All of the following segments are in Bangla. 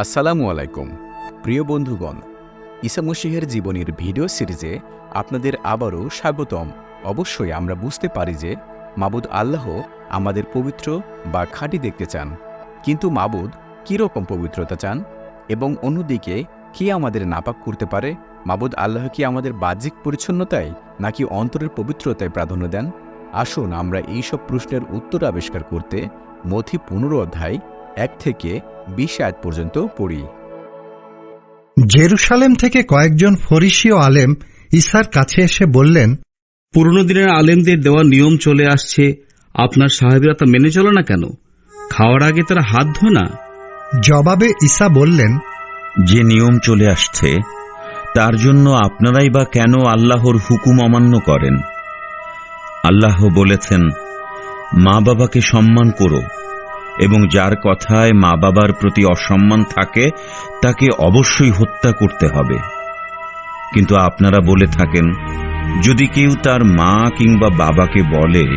আসসালামু আলাইকুম, প্রিয় বন্ধুগণ। ঈসা মসিহের জীবনীর ভিডিও সিরিজে আপনাদের আবারও স্বাগতম। অবশ্যই আমরা বুঝতে পারি যে মাবুদ আল্লাহ আমাদের পবিত্র বা খাঁটি দেখতে চান। কিন্তু মাবুদ কীরকম পবিত্রতা চান? এবং অন্যদিকে, কি আমাদের নাপাক করতে পারে? মাবুদ আল্লাহ কি আমাদের বাহ্যিক পরিচ্ছন্নতায় নাকি অন্তরের পবিত্রতায় প্রাধান্য দেন? আসুন আমরা এইসব প্রশ্নের উত্তর আবিষ্কার করতে মথি পনেরো অধ্যায় এক থেকে বিশ আয়াত পর্যন্ত পড়ি। জেরুসালেম থেকে কয়েকজন ফরিসীয় আলেম ঈসার কাছে এসে বললেন পুরনো দিনের আলেমদের দেওয়া নিয়ম চলে আসছে আপনার সাহেবরা তা মেনে চলে না কেন? খাওয়ার আগে তারা হাত ধোয় না জবাবে ঈসা বললেন যে নিয়ম চলে আসছে তার জন্য আপনারাই বা কেন আল্লাহর হুকুম অমান্য করেন? আল্লাহ বলেছেন মা বাবাকে সম্মান করো এবং যার কথায় মা বাবার প্রতি অসম্মান থাকে, তাকে অবশ্যই হত্যা করতে হবে। কিন্তু আপনারা বলে থাকেন, যদি কেউ তার মা কিংবা বাবাকে বলে,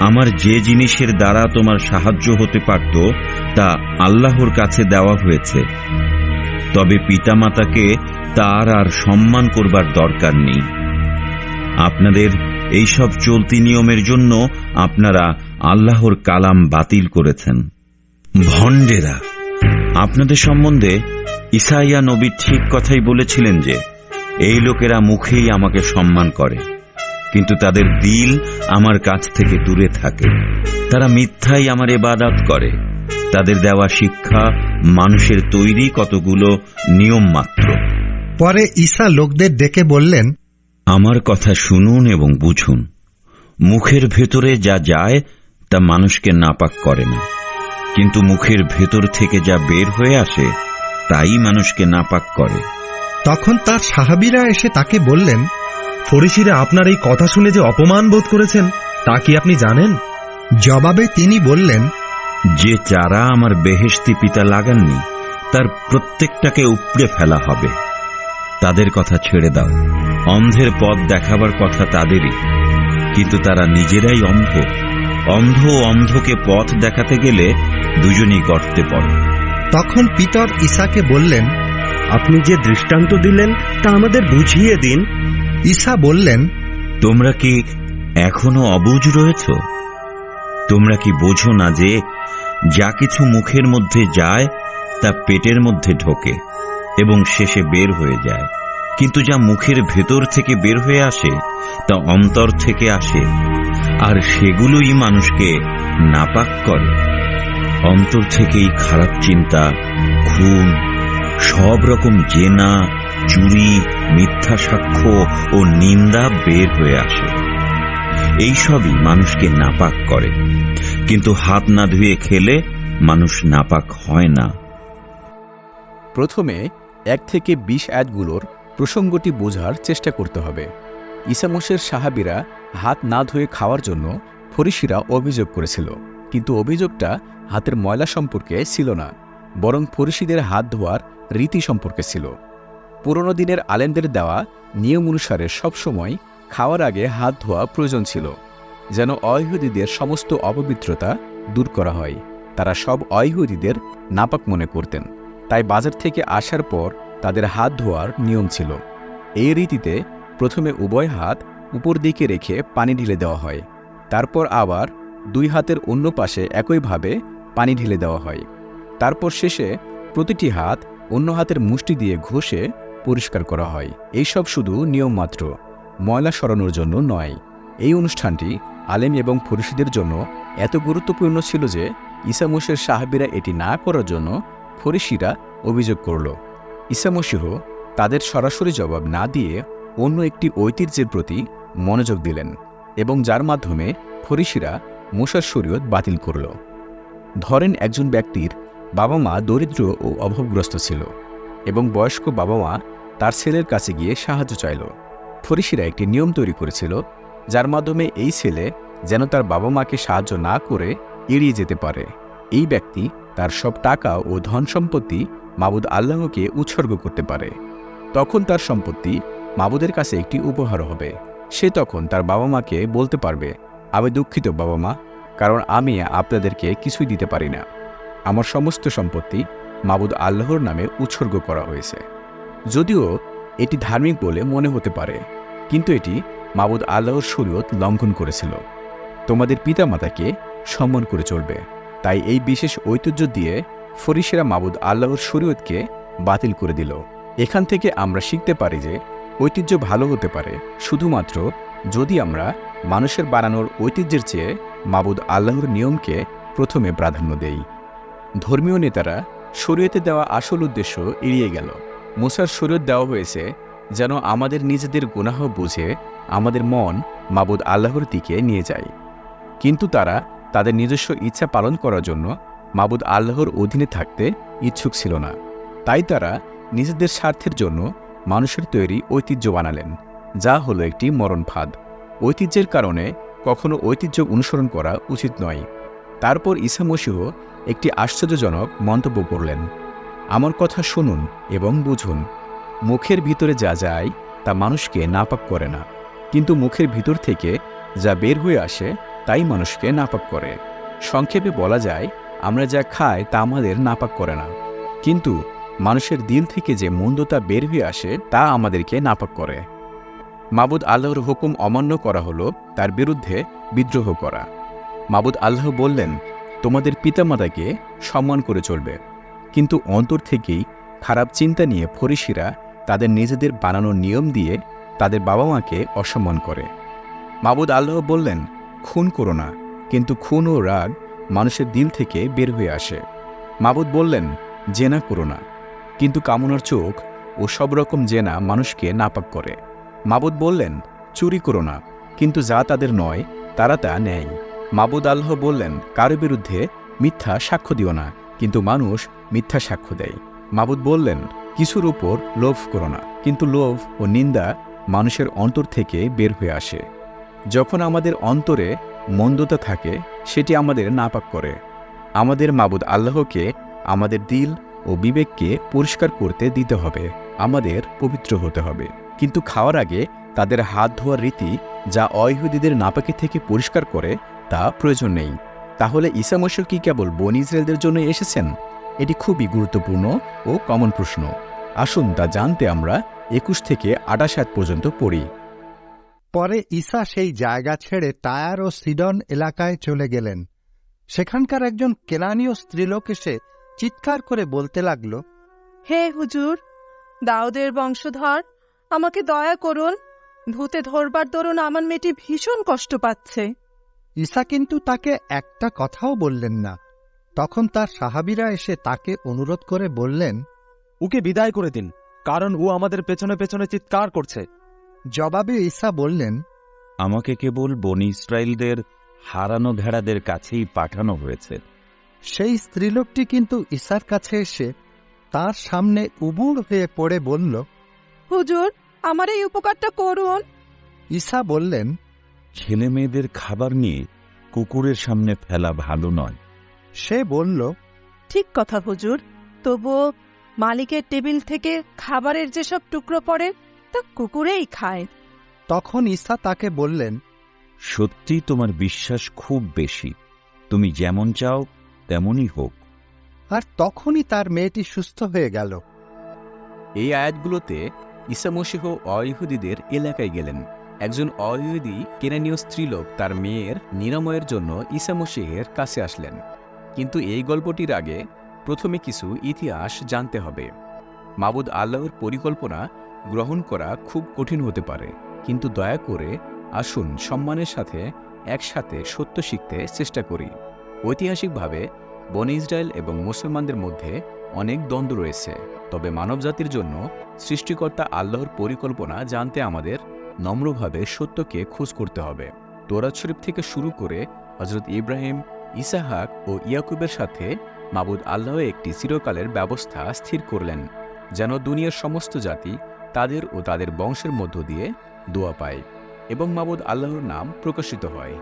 আমার যে জিনিসের দ্বারা তোমার সাহায্য হতে পারত, তা আল্লাহর কাছে দেওয়া হয়েছে। তবে পিতামাতাকে তার আর সম্মান করবার দরকার নেই। আপনাদের এইসব চলতি নিয়মের জন্য আপনারা আল্লাহর কালাম বাতিল করেছেন। ভণ্ডেরা। আপনাদের সম্বন্ধে ইসাইয়া নবী ঠিক কথাই বলেছিলেন যে এই লোকেরা মুখেই আমাকে সম্মান করে কিন্তু তাদের দিল আমার কাছ থেকে দূরে থাকে। তারা মিথ্যাই আমার এবাদাত করে। তাদের দেওয়া শিক্ষা মানুষের তৈরি কতগুলো নিয়ম মাত্র। পরে ঈসা লোকদের ডেকে বললেন আমার কথা শুনুন এবং বুঝুন। মুখের ভেতরে যা যায় তা মানুষকে নাপাক করে না। কিন্তু মুখের ভেতর থেকে যা বের হয়ে আসে তাই মানুষকে নাপাক করে। তখন তার সাহাবিরা এসে তাকে বললেন ফরিসিরা আপনার এই কথা শুনে যে অপমান বোধ করেছেন তা কি আপনি জানেন? জবাবে তিনি বললেন যে চারা আমার বেহেশতি পিতা লাগাননি তার প্রত্যেকটাকে উপড়ে ফেলা হবে। তাদের কথা ছেড়ে দাও। অন্ধের পথ দেখাবার কথা তাদেরই। কিন্তু তারা নিজেরাই অন্ধ। অন্ধ অন্ধকে পথ দেখাতে গেলে দুজনই গর্তে পড়ে। তখন পিতর ঈশাকে বললেন আপনি যে দৃষ্টান্ত দিলেন তা আমাদের বুঝিয়ে দিন। ঈশা বললেন তোমরা কি এখনও অবুঝ রয়েছ? তোমরা কি বোঝো না যে যা কিছু মুখের মধ্যে যায় তা পেটের মধ্যে ঢোকে এবং শেষে বের হয়ে যায়। কিন্তু যা মুখের ভেতর থেকে বের হয়ে আসে তা অন্তর থেকে আসে। আর সেগুলোই মানুষকে নাপাক করে। অন্তর থেকেই খারাপ চিন্তা, খুন সব রকম জেনা চুরি, মিথ্যা সাক্ষ্য ও নিন্দা বের হয়ে আসে। এই সবই মানুষকে নাপাক করে। কিন্তু হাত না ধুয়ে খেলে মানুষ নাপাক হয় না। প্রথমে এক থেকে বিশ আয়াতগুলোর প্রসঙ্গটি বোঝার চেষ্টা করতে হবে। ইসামসের সাহাবিরা হাত না ধুয়ে খাওয়ার জন্য ফরিসিরা অভিযোগ করেছিল, কিন্তু অভিযোগটা হাতের ময়লা সম্পর্কে ছিল না, বরং ফরিসিদের হাত ধোয়ার রীতি সম্পর্কে ছিল। পুরনো দিনের আলেমদের দেওয়া নিয়ম অনুসারে সবসময় খাওয়ার আগে হাত ধোয়া প্রয়োজন ছিল, যেন অইহুদীদের সমস্ত অপবিত্রতা দূর করা হয়। তারা সব অইহুদীদের নাপাক মনে করতেন, তাই বাজার থেকে আসার পর তাদের হাত ধোয়ার নিয়ম ছিল। এই রীতিতে প্রথমে উভয় হাত উপর দিকে রেখে পানি ঢেলে দেওয়া হয়। তারপর আবার দুই হাতের অন্য পাশে একইভাবে পানি ঢেলে দেওয়া হয়। তারপর শেষে প্রতিটি হাত অন্য হাতের মুষ্টি দিয়ে ঘষে পরিষ্কার করা হয়। এইসব শুধু নিয়ম মাত্র, ময়লা সরানোর জন্য নয়। এই অনুষ্ঠানটি আলেম এবং ফরিসিদের জন্য এত গুরুত্বপূর্ণ ছিল যে ইসামসের সাহাবিরা এটি না করার জন্য ফরিসিরা অভিযোগ করল। ইসামসিহ তাদের সরাসরি জবাব না দিয়ে অন্য একটি ঐতিহ্যের প্রতি মনোযোগ দিলেন এবং যার মাধ্যমে ফরিসিরা মুসার শরীয়ত বাতিল করল। ধরেন একজন ব্যক্তির বাবা মা দরিদ্র ও অভাবগ্রস্ত ছিল এবং বয়স্ক বাবা মা তার ছেলের কাছে গিয়ে সাহায্য চাইল। ফরিসিরা একটি নিয়ম তৈরি করেছিল যার মাধ্যমে এই ছেলে যেন তার বাবা মাকে সাহায্য না করে এড়িয়ে যেতে পারে। এই ব্যক্তি তার সব টাকা ও ধন সম্পত্তি মাবুদ আল্লাহকে উৎসর্গ করতে পারে। তখন তার সম্পত্তি মাবুদের কাছে একটি উপহার হবে। সে তখন তার বাবা মাকে বলতে পারবে, আমি দুঃখিত বাবা মা কারণ আমি আপনাদেরকে কিছুই দিতে পারি না। আমার সমস্ত সম্পত্তি মাবুদ আল্লাহর নামে উৎসর্গ করা হয়েছে। যদিও এটি ধার্মিক বলে মনে হতে পারে, কিন্তু এটি মাবুদ আল্লাহর শরীয়ত লঙ্ঘন করেছিল। তোমাদের পিতামাতাকে সম্মান করে চলবে। তাই এই বিশেষ ঐতিহ্য দিয়ে ফরিসেরা মাবুদ আল্লাহর শরীয়তকে বাতিল করে দিল। এখান থেকে আমরা শিখতে পারি যে ঐতিহ্য ভালো হতে পারে। শুধুমাত্র যদি আমরা মানুষের বানানোর ঐতিহ্যের চেয়ে মাবুদ আল্লাহর নিয়মকে প্রথমে প্রাধান্য দেই। ধর্মীয় নেতারা শরীয়তে দেওয়া আসল উদ্দেশ্য এড়িয়ে গেল। মুসার শরীয়ত দেওয়া হয়েছে যেন আমাদের নিজেদের গুনাহ বুঝে আমাদের মন মাবুদ আল্লাহর দিকে নিয়ে যায়। কিন্তু তারা তাদের নিজস্ব ইচ্ছা পালন করার জন্য মাবুদ আল্লাহর অধীনে থাকতে ইচ্ছুক ছিল না। তাই তারা নিজেদের স্বার্থের জন্য মানুষের তৈরি ঐতিহ্য বানালেন, যা হলো একটি মরণ ফাঁদ। ঐতিহ্যের কারণে কখনো ঐতিহ্য অনুসরণ করা উচিত নয়। তারপর ঈসা মসিহ একটি আশ্চর্যজনক মন্তব্য করলেন, আমার কথা শুনুন এবং বুঝুন। মুখের ভিতরে যা যায়, তা মানুষকে নাপাক করে না। কিন্তু মুখের ভিতর থেকে যা বের হয়ে আসে, তাই মানুষকে নাপাক করে। সংক্ষেপে বলা যায়, আমরা যা খাই, তা আমাদের নাপাক করে না। কিন্তু মানুষের দিল থেকে যে মন্দতা বের হয়ে আসে, তা আমাদেরকে নাপাক করে। মাবুদ আল্লাহর হুকুম অমান্য করা হলো, তার বিরুদ্ধে বিদ্রোহ করা। মাবুদ আল্লাহ বললেন, তোমাদের পিতামাতাকে সম্মান করে চলবে। কিন্তু অন্তর থেকেই খারাপ চিন্তা নিয়ে ফরিসিরা তাদের নিজেদের বানানোর নিয়ম দিয়ে তাদের বাবা মাকে অসম্মান করে। মাবুদ আল্লাহ বললেন, খুন করো না, কিন্তু খুন ও রাগ মানুষের দিল থেকে বের হয়ে আসে। মাবুদ বললেন, জেনা করো না কিন্তু কামনার চোখ ও সব রকম জেনা মানুষকে নাপাক করে। মাবুদ বললেন, চুরি করো না, কিন্তু যা তাদের নয়, তারা তা নেয়। মাবুদ আল্লাহ বললেন, কারও বিরুদ্ধে মিথ্যা সাক্ষ্য দিও না, কিন্তু মানুষ মিথ্যা সাক্ষ্য দেয়। মাবুদ বললেন, কিছুর উপর লোভ করো না, কিন্তু লোভ ও নিন্দা মানুষের অন্তর থেকে বের হয়ে আসে। যখন আমাদের অন্তরে মন্দতা থাকে, সেটি আমাদের নাপাক করে। আমাদের মাবুদ আল্লাহকে আমাদের দিল ও বিবেককে পরিষ্কার করতে দিতে হবে, আমাদের পবিত্র হতে হবে। কিন্তু খাওয়ার আগে তাদের হাত ধোয়ার রীতি যা অইহুদিদের নাপাকি থেকে পরিষ্কার করে, তা প্রয়োজন নেই। তাহলে ঈসা মশিহ কি কেবল বন ইসরায়েলদের জন্য এসেছেন? এটি খুবই গুরুত্বপূর্ণ ও কমন প্রশ্ন। আসুন তা জানতে আমরা একুশ থেকে আটাশ হাত পর্যন্ত পড়ি। পরে ঈসা সেই জায়গা ছেড়ে টায়ার ও সিডন এলাকায় চলে গেলেন। সেখানকার একজন কেনানীয় স্ত্রীলোক এসে চিৎকার করে বলতে লাগল হে হুজুর দাউদের বংশধর আমাকে দয়া করুন ভূতে ধরবার দরুন আমার মেয়েটি ভীষণ কষ্ট পাচ্ছে। ঈসা কিন্তু তাকে একটা কথাও বললেন না। তখন তার সাহাবিরা এসে তাকে অনুরোধ করে বললেন ওকে বিদায় করে দিন কারণ ও আমাদের পেছনে পেছনে চিৎকার করছে। জবাবে ঈসা বললেন আমাকে কেবল বনি ইসরায়েলদের হারানো ভেড়াদের কাছেই পাঠানো হয়েছে। সেই স্ত্রীলোকটি কিন্তু ঈশার কাছে এসে তার সামনে উবুড় হয়ে পড়ে বলল হুজুর আমার এই উপকারটা করুন। ঈশা বললেন ছেলে মেয়েদের খাবার নিয়ে কুকুরের সামনে ফেলা ভালো নয়। সে বলল ঠিক কথা হুজুর তবুও মালিকের টেবিল থেকে খাবারের যেসব টুকরো পড়ে তা কুকুরেই খায়। তখন ঈশা তাকে বললেন সত্যি তোমার বিশ্বাস খুব বেশি। তুমি যেমন চাও তেমনই হোক। আর তখনই তার মেয়েটি সুস্থ হয়ে গেল। এই আয়াতগুলোতে ঈসা মসিহ অইহুদিদের এলাকায় গেলেন। একজন অইহুদি কেনানীয় স্ত্রীলোক তার মেয়ের নিরাময়ের জন্য ঈসা মসিহের কাছে আসলেন। কিন্তু এই গল্পটির আগে প্রথমে কিছু ইতিহাস জানতে হবে। মাবুদ আল্লাহর পরিকল্পনা গ্রহণ করা খুব কঠিন হতে পারে। কিন্তু দয়া করে আসুন সম্মানের সাথে একসাথে সত্য শিখতে চেষ্টা করি। ঐতিহাসিকভাবে, বন ইসরায়েল এবং মুসলমানদের মধ্যে অনেক দ্বন্দ্ব রয়েছে। তবে মানবজাতির জন্য সৃষ্টিকর্তা আল্লাহর পরিকল্পনা জানতে আমাদের নম্রভাবে সত্যকে খোঁজ করতে হবে। তোরাত শরীফ থেকে শুরু করে হজরত ইব্রাহিম, ইসাহাক ও ইয়াকুবের সাথে মাবুদ আল্লাহ একটি চিরকালের ব্যবস্থা স্থির করলেন, যেন দুনিয়ার সমস্ত জাতি তাদের ও তাদের বংশের মধ্য দিয়ে দোয়া পায় এবং মাবুদ আল্লাহর নাম প্রকাশিত হয়।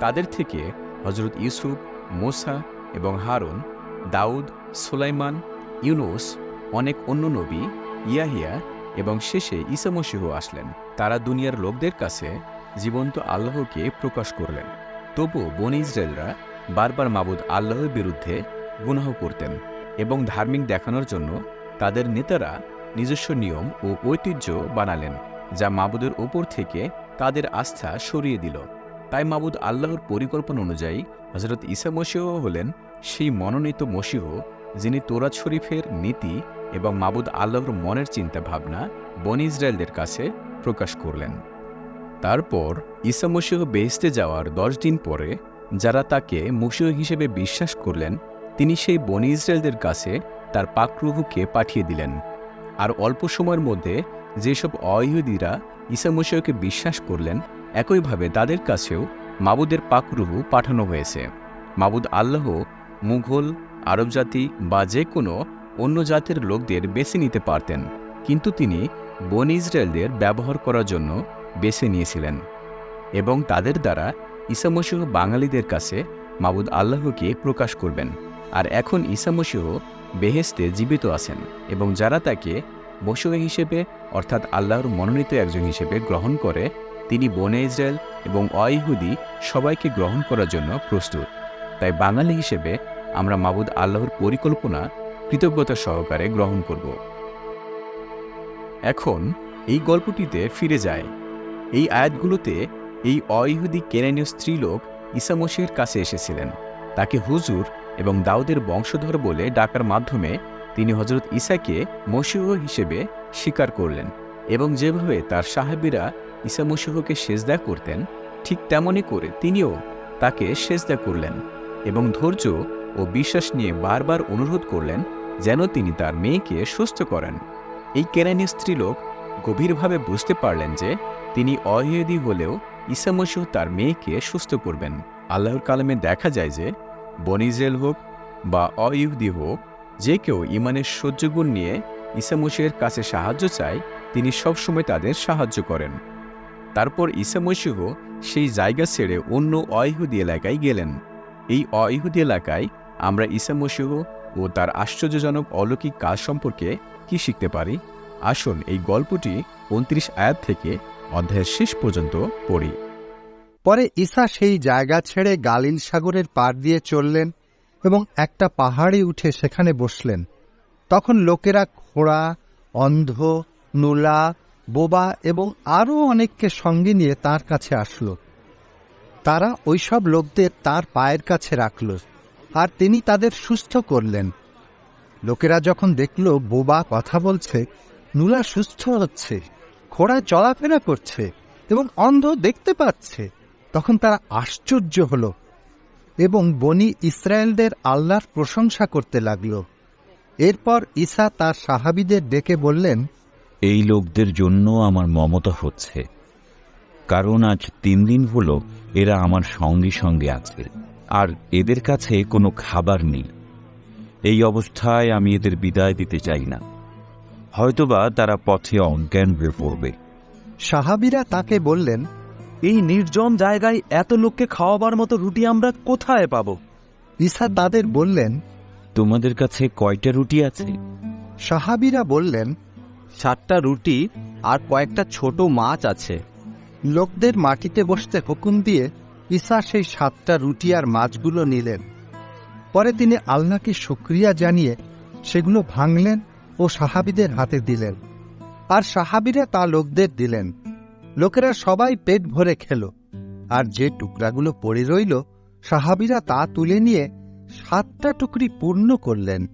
তাদের থেকে হজরত ইউসুফ, মোসা এবং হারুন, দাউদ, সুলাইমান, ইউনুস, অনেক অন্য নবী, ইয়াহিয়া এবং শেষে ঈসামসিহ আসলেন। তারা দুনিয়ার লোকদের কাছে জীবন্ত আল্লাহকে প্রকাশ করলেন। তবু বন ইসরায়েলরা বারবার মাবুদ আল্লাহর বিরুদ্ধে গুনাহ করতেন এবং ধার্মিক দেখানোর জন্য তাদের নেতারা নিজস্ব নিয়ম ও ঐতিহ্য বানালেন, যা মাবুদের ওপর থেকে তাদের আস্থা সরিয়ে দিল। তাই মাবুদ আল্লাহর পরিকল্পনা অনুযায়ী হজরত ইসা মসিহ হলেন সেই মনোনীত মসিহ যিনি তোরাত শরীফের নীতি এবং মাবুদ আল্লাহর মনের চিন্তা ভাবনা বনি ইসরায়েলদের কাছে প্রকাশ করলেন। তারপর ঈসা মসিহ বেহেস্তে যাওয়ার দশ দিন পরে যারা তাকে মসিহ হিসেবে বিশ্বাস করলেন, তিনি সেই বনি ইসরায়েলদের কাছে তার পাকরুহুকে পাঠিয়ে দিলেন। আর অল্প সময়ের মধ্যে যেসব অইহুদিরা ঈসা মসিহকে বিশ্বাস করলেন একইভাবে তাদের কাছেও মাবুদের পাকরুহু পাঠানো হয়েছে। মাবুদ আল্লাহ, মুঘল, আরব জাতি বা যে কোনো অন্য জাতের লোকদের বেছে নিতে পারতেন। কিন্তু তিনি বন ইসরায়েলদের ব্যবহার করার জন্য বেছে নিয়েছিলেন এবং তাদের দ্বারা ঈসামসিহ বাঙালিদের কাছে মাবুদ আল্লাহকে প্রকাশ করবেন। আর এখন ঈসামসিহ বেহেস্তে জীবিত আছেন এবং যারা তাকে মসিহ হিসেবে, অর্থাৎ আল্লাহর মনোনীত একজন হিসেবে গ্রহণ করে তিনি বনে ইসরায়েল এবং অইহুদি সবাইকে গ্রহণ করার জন্য প্রস্তুত। তাই বাঙালি হিসেবে আমরা মাবুদ আল্লাহর পরিকল্পনা কৃতজ্ঞতা সহকারে গ্রহণ করব। এখন এই গল্পটিতে ফিরে যায় এই আয়াতগুলোতে এই অইহুদি কেরানীয় স্ত্রীলোক ঈসামসিহের কাছে এসেছিলেন। তাকে হুজুর এবং দাউদের বংশধর বলে ডাকার মাধ্যমে তিনি হজরত ঈসাকে মসিহ হিসেবে স্বীকার করলেন এবং যেভাবে তার সাহেবেরা ঈসামসিহকে সেজদা করতেন, ঠিক তেমনই করে তিনিও তাকে সেজদা করলেন এবং ধৈর্য ও বিশ্বাস নিয়ে বারবার অনুরোধ করলেন যেন তিনি তার মেয়েকে সুস্থ করেন। এই কেরানি স্ত্রীলোক গভীরভাবে বুঝতে পারলেন যে তিনি অহেদি হলেও ঈসামসিহ তার মেয়েকে সুস্থ করবেন। আল্লাহর কালামে দেখা যায় যে বনিজেল হোক বা অইহুদি হোক, যে কেউ ইমানের সহ্যগুণ নিয়ে ঈসামসিহের কাছে সাহায্য চায়, তিনি সবসময় তাদের সাহায্য করেন। তারপর ঈসামসিহ সেই জায়গা ছেড়ে অন্য অইহুদি এলাকায় গেলেন। এই অইহুদি এলাকায় আমরা ঈসামসিহ ও তার আশ্চর্যজনক অলৌকিক কাজ সম্পর্কে কি শিখতে পারি? আসুন এই গল্পটি উনত্রিশ আয়াত থেকে অধ্যায়ের শেষ পর্যন্ত পড়ি। পরে ঈসা সেই জায়গা ছেড়ে গালিল সাগরের পার দিয়ে চললেন এবং একটা পাহাড়ে উঠে সেখানে বসলেন। তখন লোকেরা খোড়া অন্ধ, নুলা বোবা এবং আরও অনেককে সঙ্গে নিয়ে তার কাছে আসলো। তারা ওইসব লোকদের তার পায়ের কাছে রাখল আর তিনি তাদের সুস্থ করলেন। লোকেরা যখন দেখল বোবা কথা বলছে, নুলা সুস্থ হচ্ছে খোড়া চলাফেরা করছে এবং অন্ধ দেখতে পাচ্ছে, তখন তারা আশ্চর্য হল এবং বনি ইসরায়েলদের আল্লাহর প্রশংসা করতে লাগল। এরপর ঈসা তার সাহাবিদের ডেকে বললেন এই লোকদের জন্য আমার মমতা হচ্ছে। কারণ আজ তিন দিন হলো এরা আমার সঙ্গে সঙ্গে আছে আর এদের কাছে কোনো খাবার নেই। এই অবস্থায় আমি এদের বিদায় দিতে চাই না। হয়তোবা তারা পথে অজ্ঞান হয়ে পড়বে। সাহাবিরা তাকে বললেন এই নির্জন জায়গায় এত লোককে খাওয়াবার মতো রুটি আমরা কোথায় পাবো? ঈসা তাদের বললেন তোমাদের কাছে কয়টা রুটি আছে? সাহাবিরা বললেন সাতটা রুটি আর কয়েকটা ছোট মাছ আছে। লোকদের মাটিতে বসতে হুকুম দিয়ে ঈসা সেই সাতটা রুটি আর মাছগুলো নিলেন। পরে তিনি আল্লাহকে শুক্রিয়া জানিয়ে সেগুলো ভাঙলেন ও সাহাবিদের হাতে দিলেন। আর সাহাবিরা তা লোকদের দিলেন। লোকেরা সবাই পেট ভরে খেল। আর যে টুকরাগুলো পড়ে রইল, সাহাবিরা তা তুলে নিয়ে সাতটা টুকরি পূর্ণ করলেন।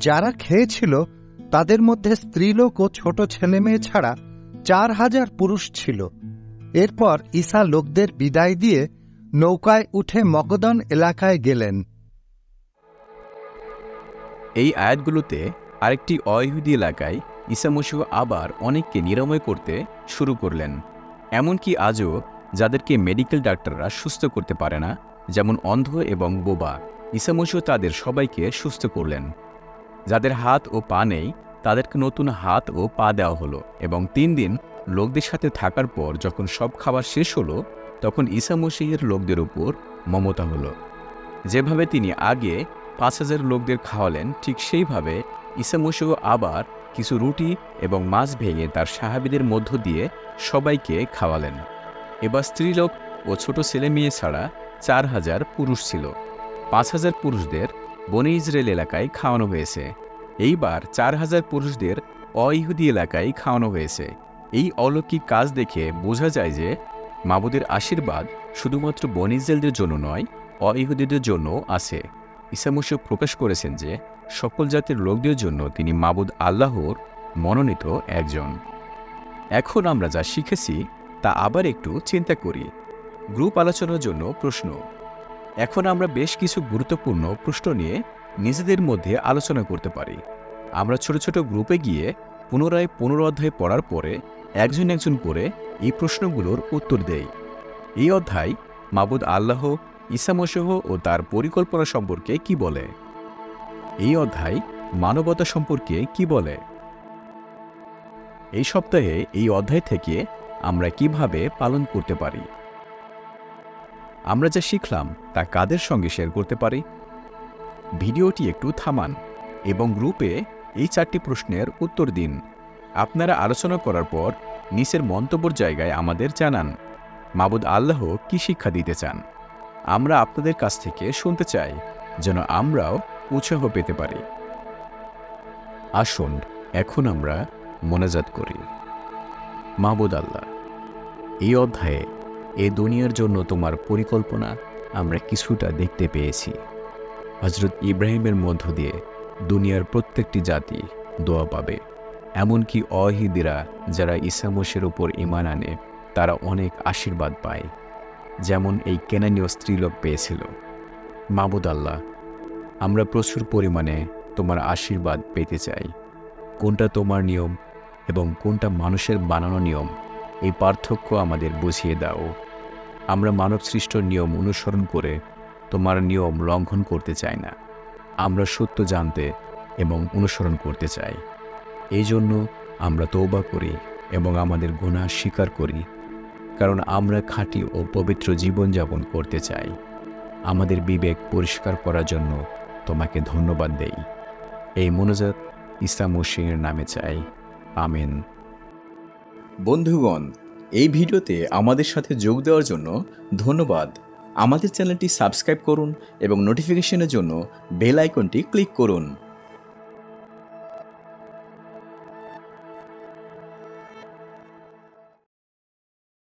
যারা খেয়েছিল তাদের মধ্যে স্ত্রীলোক ও ছোট ছেলেমেয়ে ছাড়া চার হাজার পুরুষ ছিল। এরপর ঈসা লোকদের বিদায় দিয়ে নৌকায় উঠে মগদন এলাকায় গেলেন। এই আয়াতগুলোতে আরেকটি অইহুদি এলাকায় ঈসামসিহ আবার অনেককে নিরাময় করতে শুরু করলেন। এমনকি আজও যাদেরকে মেডিকেল ডাক্তাররা সুস্থ করতে পারে না, যেমন অন্ধ এবং বোবা ঈসামসিহ তাদের সবাইকে সুস্থ করলেন। যাদের হাত ও পা নেই, তাদেরকে নতুন হাত ও পা দেওয়া হলো এবং তিন দিন লোকদের সাথে থাকার পর যখন সব খাবার শেষ হলো, তখন ঈসা মসিহের লোকদের উপর মমতা হলো। যেভাবে তিনি আগে পাঁচ হাজার লোকদের খাওয়ালেন, ঠিক সেইভাবে ঈসা মসিহ আবার কিছু রুটি এবং মাছ ভেঙে তার সাহাবিদের মধ্য দিয়ে সবাইকে খাওয়ালেন। এবার স্ত্রীলোক ও ছোট ছেলে মেয়ে ছাড়া চার হাজার পুরুষ ছিল। পাঁচ হাজার পুরুষদের বনে ইসরায়েল এলাকায় খাওয়ানো হয়েছে। এইবার চার হাজার পুরুষদের অইহুদি এলাকায় খাওয়ানো হয়েছে। এই অলৌকিক কাজ দেখে বোঝা যায় যে মাবুদের আশীর্বাদ শুধুমাত্র বন ইসরায়েলদের জন্য নয়, অইহুদিদের জন্য আছে। ইসামুসে প্রকাশ করেছেন যে সকল জাতির লোকদের জন্য তিনি মাবুদ আল্লাহর মনোনীত একজন। এখন আমরা যা শিখেছি তা আবার একটু চিন্তা করি। গ্রুপ আলোচনার জন্য প্রশ্ন এখন আমরা বেশ কিছু গুরুত্বপূর্ণ প্রশ্ন নিয়ে নিজেদের মধ্যে আলোচনা করতে পারি। আমরা ছোট ছোট গ্রুপে গিয়ে পুনরায় পনেরো অধ্যায় পড়ার পরে একজন একজন করে এই প্রশ্নগুলোর উত্তর দেই। এই অধ্যায় মাবুদ আল্লাহ ইসামসহ ও তার পরিকল্পনা সম্পর্কে কি বলে? এই অধ্যায় মানবতা সম্পর্কে কি বলে? এই সপ্তাহে এই অধ্যায় থেকে আমরা কীভাবে পালন করতে পারি? আমরা যা শিখলাম তা কাদের সঙ্গে শেয়ার করতে পারি? ভিডিওটি একটু থামান এবং গ্রুপে এই চারটি প্রশ্নের উত্তর দিন। আপনারা আলোচনা করার পর নিচের মন্তব্যর জায়গায় আমাদের জানান, মাবুদ আল্লাহ কি শিক্ষা দিতে চান? আমরা আপনাদের কাছ থেকে শুনতে চাই, যেন আমরাও উৎসাহ পেতে পারি। আসুন, এখন আমরা মোনাজাত করি। মাহবুদ আল্লাহ, এই অধ্যায়ে এ দুনিয়ার জন্য তোমার পরিকল্পনা আমরা কিছুটা দেখতে পেয়েছি। হজরত ইব্রাহিমের মধ্য দিয়ে দুনিয়ার প্রত্যেকটি জাতি দোয়া পাবে। এমনকি অহিদিরা যারা ইসামসের ওপর ইমান আনে, তারা অনেক আশীর্বাদ পায়। যেমন এই কেনানীয় স্ত্রীলোক পেয়েছিল। মাবুদ আল্লাহ, আমরা প্রচুর পরিমাণে তোমার আশীর্বাদ পেতে চাই। কোনটা তোমার নিয়ম এবং কোনটা মানুষের বানানো নিয়ম, এই পার্থক্য আমাদের বুঝিয়ে দাও। আমরা মানবসৃষ্ট নিয়ম অনুসরণ করে তোমার নিয়ম লঙ্ঘন করতে চাই না। আমরা সত্য জানতে এবং অনুসরণ করতে চাই। এই জন্য আমরা তৌবা করি এবং আমাদের গুণা স্বীকার করি, কারণ আমরা খাঁটি ও পবিত্র জীবনযাপন করতে চাই। আমাদের বিবেক পরিষ্কার করার জন্য তোমাকে ধন্যবাদ দেই। এই মনোজাত ইসলাম মুসিনের নামে চাই। আমিন। বন্ধুগণ এই ভিডিওতে আমাদের সাথে যোগ দেওয়ার জন্য ধন্যবাদ। আমাদের চ্যানেলটি সাবস্ক্রাইব করুন এবং নোটিফিকেশনের জন্য বেল আইকনটি ক্লিক করুন।